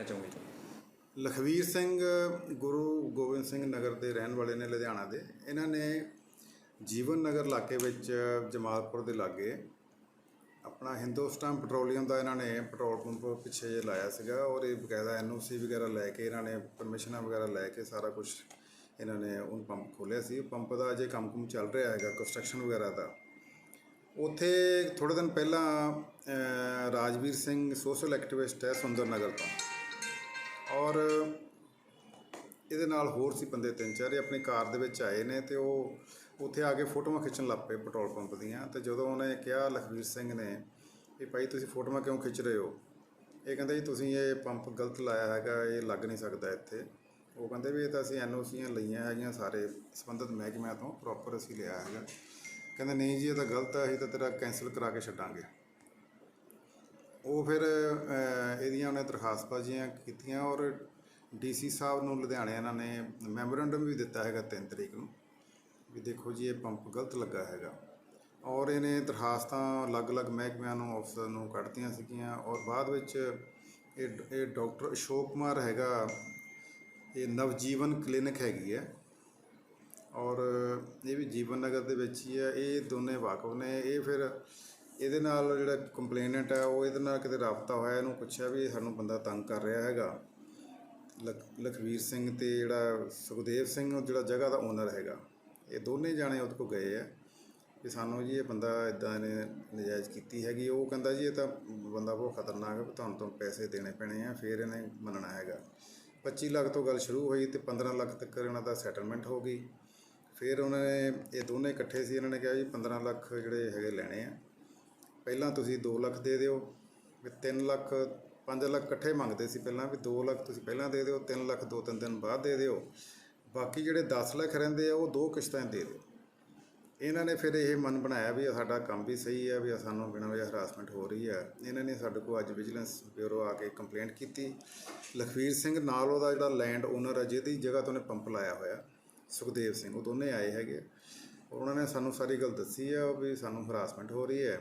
ਕਹਿਣਾ ਚਾਹੋਗੇ ਲਖਵੀਰ ਸਿੰਘ, ਗੁਰੂ ਗੋਬਿੰਦ ਸਿੰਘ ਨਗਰ ਦੇ ਰਹਿਣ ਵਾਲੇ ਨੇ ਲੁਧਿਆਣਾ ਦੇ। ਇਹਨਾਂ ਨੇ ਜੀਵਨ ਨਗਰ ਇਲਾਕੇ ਵਿੱਚ ਜਮਾਲਪੁਰ ਦੇ ਲਾਗੇ ਆਪਣਾ ਹਿੰਦੁਸਤਾਨ ਪੈਟਰੋਲੀਅਮ ਦਾ ਇਹਨਾਂ ਨੇ ਪੈਟਰੋਲ ਪੰਪ ਪਿੱਛੇ ਜੇ ਲਾਇਆ ਸੀਗਾ। ਔਰ ਇਹ ਬਕਾਇਦਾ ਐਨਓਸੀ ਵਗੈਰਾ ਲੈ ਕੇ ਇਹਨਾਂ ਨੇ ਪਰਮਿਸ਼ਨਾਂ ਵਗੈਰਾ ਲੈ ਕੇ ਸਾਰਾ ਕੁਝ ਇਹਨਾਂ ਨੇ ਉਹ ਪੰਪ ਖੋਲ੍ਹਿਆ ਸੀ। ਪੰਪ ਦਾ ਅਜੇ ਕੰਮ-ਕੁਮ ਚੱਲ ਰਿਹਾ ਹੈਗਾ, ਕੰਸਟਰਕਸ਼ਨ ਵਗੈਰਾ ਦਾ। ਉੱਥੇ ਥੋੜੇ ਦਿਨ ਪਹਿਲਾਂ ਰਾਜਵੀਰ ਸਿੰਘ ਸੋਸ਼ਲ ਐਕਟਿਵਿਸਟ ਹੈ ਸੁੰਦਰ ਨਗਰ ਤੋਂ। ਔਰ ਇਹਦੇ ਨਾਲ ਹੋਰ ਸੀ ਬੰਦੇ ਤਿੰਨ ਚਾਰ, ਇਹ ਆਪਣੀ ਕਾਰ ਦੇ ਵਿੱਚ ਆਏ ਨੇ ਤੇ ਉਹ ਉੱਥੇ ਆ ਕੇ ਫੋਟੋਆਂ ਖਿੱਚਣ ਲੱਗ ਪਏ ਪੈਟਰੋਲ ਪੰਪ ਦੀਆਂ ਤੇ ਜਦੋਂ ਉਹਨੇ ਕਿਹਾ ਲਖਵੀਰ ਸਿੰਘ ਨੇ ਵੀ ਭਾਈ ਤੁਸੀਂ ਫੋਟੋਆਂ ਕਿਉਂ ਖਿੱਚ ਰਹੇ ਹੋ? ਇਹ ਕਹਿੰਦੇ ਜੀ ਤੁਸੀਂ ਇਹ ਪੰਪ ਗਲਤ ਲਾਇਆ ਹੈਗਾ, ਇਹ ਲੱਗ ਨਹੀਂ ਸਕਦਾ ਇੱਥੇ। ਉਹ ਕਹਿੰਦੇ ਵੀ ਇਹ ਤਾਂ ਅਸੀਂ ਐਨਓਸੀਆਂ ਲਈਆਂ ਹੈਗੀਆਂ ਸਾਰੇ, ਸੰਬੰਧਿਤ ਮਹਿਕਮਿਆਂ ਤੋਂ ਪ੍ਰੋਪਰ ਅਸੀਂ ਲਿਆ ਹੈਗਾ। ਕਹਿੰਦੇ ਨਹੀਂ ਜੀ ਇਹ ਤਾਂ ਗਲਤ ਹੈ, ਅਸੀਂ ਤਾਂ ਤੇਰਾ ਕੈਂਸਲ ਕਰਾ ਕੇ ਛੱਡਾਂਗੇ। ਉਹ ਫਿਰ ਇਹਦੀਆਂ ਉਹਨੇ ਦਰਖਾਸਤਬਾਜ਼ੀਆਂ ਕੀਤੀਆਂ ਔਰ ਡੀਸੀ ਸਾਹਿਬ ਨੂੰ ਲੁਧਿਆਣੇ ਇਹਨਾਂ ਨੇ ਮੈਮੋਰੈਂਡਮ ਵੀ ਦਿੱਤਾ ਹੈਗਾ 3 ਤਰੀਕ ਨੂੰ ਵੀ ਦੇਖੋ ਜੀ ਇਹ ਪੰਪ ਗਲਤ ਲੱਗਾ ਹੈਗਾ। ਔਰ ਇਹਨੇ ਦਰਖਾਸਤਾਂ ਅਲੱਗ-ਅਲੱਗ ਮਹਿਕਮਿਆਂ ਨੂੰ ਅਫਸਰ ਨੂੰ ਕੱਢਤੀਆਂ ਸੀਗੀਆਂ ਔਰ ਬਾਅਦ ਵਿੱਚ ਇਹ ਇਹ ਡਾਕਟਰ ਅਸ਼ੋਕ ਕੁਮਾਰ ਹੈਗਾ, ਇਹ ਨਵਜੀਵਨ ਕਲੀਨਿਕ ਹੈਗੀ ਹੈ ਔਰ ਇਹ ਵੀ ਜੀਵਨ ਨਗਰ ਦੇ ਵਿੱਚ ਹੀ ਹੈ। ਇਹ ਦੋਨੇ ਵਾਕਫ ਨੇ। ਇਹ ਫਿਰ ਇਹਦੇ ਨਾਲ ਜਿਹੜਾ ਕੰਪਲੇਨੈਂਟ ਹੈ, ਉਹ ਇਹਦੇ ਨਾਲ ਕਿਤੇ ਰਾਬਤਾ ਹੋਇਆ, ਇਹਨੂੰ ਪੁੱਛਿਆ ਵੀ ਇਹ ਸਾਨੂੰ ਬੰਦਾ ਤੰਗ ਕਰ ਰਿਹਾ ਹੈਗਾ। ਲਖ- ਲਖਵੀਰ ਸਿੰਘ ਤੇ ਜਿਹੜਾ ਸੁਖਦੇਵ ਸਿੰਘ ਜਿਹੜਾ ਜਗ੍ਹਾ ਦਾ ਓਨਰ ਹੈਗਾ। ਇਹ ਦੋਨੇ ਜਾਣੇ ਉਹਦੇ ਕੋਲ ਗਏ ਆ ਵੀ ਸਾਨੂੰ ਜੀ ਇਹ ਬੰਦਾ ਇਦਾਂ ਨੇ ਨਜਾਇਜ਼ ਕੀਤੀ ਹੈਗੀ। ਉਹ ਕਹਿੰਦਾ ਜੀ, ਇਹ ਤਾਂ ਬੰਦਾ ਬਹੁਤ ਖਤਰਨਾਕ ਹੈ ਵੀ ਤੁਹਾਨੂੰ ਤੋਂ ਪੈਸੇ ਦੇਣੇ ਪੈਣੇ ਆ, ਫਿਰ ਇਹਨੇ ਮੰਨਣਾ ਹੈਗਾ। 25 ਲੱਖ ਤੋਂ ਗੱਲ ਸ਼ੁਰੂ ਹੋਈ ਤੇ 15 ਲੱਖ ਤੱਕ ਇਹਨਾਂ ਦਾ ਸੈਟਲਮੈਂਟ ਹੋ ਗਈ। ਫਿਰ ਉਹਨਾਂ ਨੇ ਇਹ ਦੋਨੇ ਇਕੱਠੇ ਸੀ, ਇਹਨਾਂ ਨੇ ਕਿਹਾ ਜੀ 15 ਲੱਖ ਜਿਹੜੇ ਹੈਗੇ ਲੈਣੇ ਆ। ਪਹਿਲਾਂ ਤੁਸੀਂ 2 ਲੱਖ ਦੇ ਦਿਓ, ਵੀ 3 ਲੱਖ 5 ਲੱਖ ਇਕੱਠੇ ਮੰਗਦੇ ਸੀ ਪਹਿਲਾਂ, ਵੀ 2 ਲੱਖ ਤੁਸੀਂ ਪਹਿਲਾਂ ਦੇ ਦਿਓ 3 ਲੱਖ ਦੋ ਤਿੰਨ ਦਿਨ ਬਾਅਦ ਦੇ ਦਿਓ। ਬਾਕੀ ਜਿਹੜੇ 10 ਲੱਖ ਰਹਿੰਦੇ ਆ, ਉਹ ਦੋ ਕਿਸ਼ਤਾਂ ਦੇ ਦਿਓ। ਇਹਨਾਂ ਨੇ ਫਿਰ ਇਹ ਮਨ ਬਣਾਇਆ ਵੀ ਸਾਡਾ ਕੰਮ ਵੀ ਸਹੀ ਹੈ ਵੀ ਸਾਨੂੰ ਬਿਨਾਂ ਵਜ੍ਹਾ ਹਰਾਸਮੈਂਟ ਹੋ ਰਹੀ ਹੈ ਇਹਨਾਂ ਨੇ ਸਾਡੇ ਕੋਲ ਅੱਜ ਵਿਜੀਲੈਂਸ ਬਿਊਰੋ ਆ ਕੇ ਕੰਪਲੇਂਟ ਕੀਤੀ। ਲਖਵੀਰ ਸਿੰਘ ਨਾਲ ਉਹਦਾ ਜਿਹੜਾ ਲੈਂਡ ਓਨਰ ਹੈ ਜਿਹਦੀ ਜਗ੍ਹਾ ਤੋਂ ਉਹਨੇ ਪੰਪ ਲਾਇਆ ਹੋਇਆ, ਸੁਖਦੇਵ ਸਿੰਘ, ਉਹ ਦੋਨੇ ਆਏ ਹੈਗੇ। ਔਰ ਉਹਨਾਂ ਨੇ ਸਾਨੂੰ ਸਾਰੀ ਗੱਲ ਦੱਸੀ ਹੈ ਵੀ ਸਾਨੂੰ ਹਰਾਸਮੈਂਟ ਹੋ ਰਹੀ ਹੈ।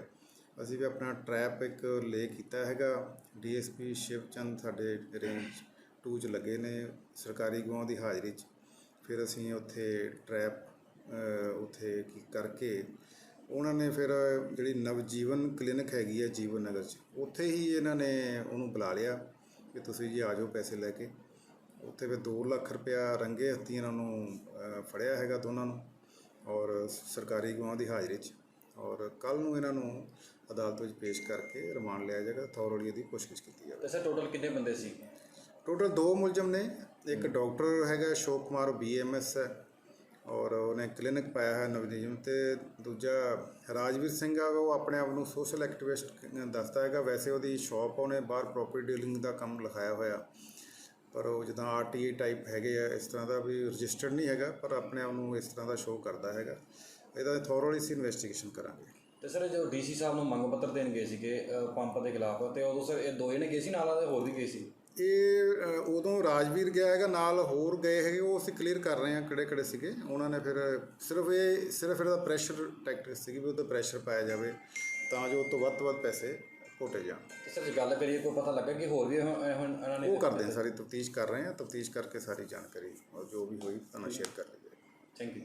ਅਸੀਂ ਵੀ ਆਪਣਾ ਟਰੈਪ ਇੱਕ ਲੇ ਕੀਤਾ ਹੈਗਾ। ਡੀਐਸਪੀ ਸ਼ਿਵਚੰਦ ਸਾਡੇ ਰੇਂਜ 2 ਚ ਲੱਗੇ ਨੇ, ਸਰਕਾਰੀ ਗਵਾਹ ਦੀ ਹਾਜ਼ਰੀ 'ਚ। ਫਿਰ ਅਸੀਂ ਉੱਥੇ ਟਰੈਪ ਉੱਥੇ ਕੀ ਕਰਕੇ ਉਹਨਾਂ ਨੇ ਫਿਰ ਜਿਹੜੀ ਨਵਜੀਵਨ ਕਲੀਨਿਕ ਹੈਗੀ ਹੈ ਜੀਵਨ ਨਗਰ 'ਚ, ਉੱਥੇ ਹੀ ਇਹਨਾਂ ਨੇ ਉਹਨੂੰ ਬੁਲਾ ਲਿਆ ਕਿ ਤੁਸੀਂ ਜੀ ਆ ਜਾਓ ਪੈਸੇ ਲੈ ਕੇ। ਉੱਥੇ ਫਿਰ 2 ਲੱਖ ਰੁਪਇਆ ਰੰਗੇ ਹੱਥੀਂ ਇਹਨਾਂ ਨੂੰ ਫੜਿਆ ਹੈਗਾ ਦੋਨਾਂ ਨੂੰ ਔਰ ਸਰਕਾਰੀ ਗਵਾਹ ਦੀ ਹਾਜ਼ਰੀ 'ਚ। ਔਰ ਕੱਲ ਨੂੰ ਇਹਨਾਂ ਨੂੰ ਅਦਾਲਤ ਵਿੱਚ ਪੇਸ਼ ਕਰਕੇ ਰਿਮਾਂਡ ਲਿਆ ਜਾਏਗਾ ਥੌਰਲੀ ਇਹਦੀ ਪੁੱਛਗਿੱਛ ਕੀਤੀ ਜਾਵੇ। ਤੇ ਸਰ ਟੋਟਲ ਕਿੰਨੇ ਬੰਦੇ ਸੀ? ਟੋਟਲ ਦੋ ਮੁਲਜ਼ਮ ਨੇ ਇੱਕ ਡਾਕਟਰ ਹੈਗਾ ਅਸ਼ੋਕ ਕੁਮਾਰ ਬੀਐਮਐਸ ਹੈ ਔਰ ਉਹਨੇ ਕਲੀਨਿਕ ਪਾਇਆ ਹੈ ਨਵਨਿਯਮ ਤੇ ਦੂਜਾ ਰਾਜਵੀਰ ਸਿੰਘ ਆ ਉਹ ਆਪਣੇ ਆਪ ਨੂੰ ਸੋਸ਼ਲ ਐਕਟਿਵਿਸਟ ਦੱਸਦਾ ਹੈਗਾ। ਵੈਸੇ ਉਹਦੀ ਸ਼ਾਪ ਉਹਨੇ ਬਾਹਰ ਪ੍ਰੋਪਰਟੀ ਡੀਲਿੰਗ ਦਾ ਕੰਮ ਲਿਖਾਇਆ ਹੋਇਆ। ਪਰ ਉਹ ਜਿੱਦਾਂ ਆਰਟੀਏ ਟਾਈਪ ਹੈਗੇ ਆ ਇਸ ਤਰ੍ਹਾਂ ਦਾ ਵੀ ਰਜਿਸਟਰਡ ਨਹੀਂ ਹੈਗਾ ਪਰ ਆਪਣੇ ਆਪ ਨੂੰ ਇਸ ਤਰ੍ਹਾਂ ਦਾ ਸ਼ੋਅ ਕਰਦਾ ਹੈਗਾ। ਇਹਦਾ ਥੋਰਲੀ ਸੀ ਇਨਵੈਸਟੀਗੇਸ਼ਨ ਕਰਾਂਗੇ। ਤੇ ਸਰ ਜੋ ਡੀਸੀ ਸਾਹਿਬ ਨੂੰ ਮੰਗ ਪੱਤਰ ਦੇਣ ਗਏ ਸੀਗੇ ਅ, ਪੰਪ ਦੇ ਖਿਲਾਫ ਤੇ ਉਦੋਂ ਸਰ ਇਹ ਦੋਏ ਨੇ ਗਏ ਸੀ ਨਾਲ ਹੋਰ ਵੀ ਗਏ ਸੀ? ਇਹ ਅ, ਉਦੋਂ ਰਾਜਵੀਰ ਗਿਆ ਹੈਗਾ ਨਾਲ ਹੋਰ ਗਏ ਹੈਗੇ ਉਹ ਅਸੀਂ ਕਲੀਅਰ ਕਰ ਰਹੇ ਹਾਂ ਕਿਹੜੇ ਕਿਹੜੇ ਸੀਗੇ। ਉਹਨਾਂ ਨੇ ਫਿਰ ਸਿਰਫ ਇਹ ਸਿਰਫ ਇਹਦਾ ਪ੍ਰੈਸ਼ਰ ਟੈਕਟਿਕ ਸੀਗੀ ਵੀ ਉਹਦਾ ਪ੍ਰੈਸ਼ਰ ਪਾਇਆ ਜਾਵੇ ਤਾਂ ਜੋ ਉਹ ਤੋਂ ਵੱਧ ਤੋਂ ਵੱਧ ਪੈਸੇ ਘੋਟੇ ਜਾਣ। ਤੇ ਸਰ ਜੇ ਗੱਲ ਕਰੀਏ ਕੋਈ ਪਤਾ ਲੱਗਾ ਕਿ ਹੋਰ ਵੀ ਹੁਣ ਹੁਣ ਇਹਨਾਂ ਨੇ ਉਹ ਕਰਦੇ ਹਾਂ ਸਾਰੀ ਤਫਤੀਸ਼ ਕਰ ਰਹੇ ਹਾਂ ਤਫਤੀਸ਼ ਕਰਕੇ ਸਾਰੀ ਜਾਣਕਾਰੀ ਔਰ ਜੋ ਵੀ ਹੋਈ ਤੁਹਾਨੂੰ ਸ਼ੇਅਰ ਕਰ ਲਈਏ। Thank you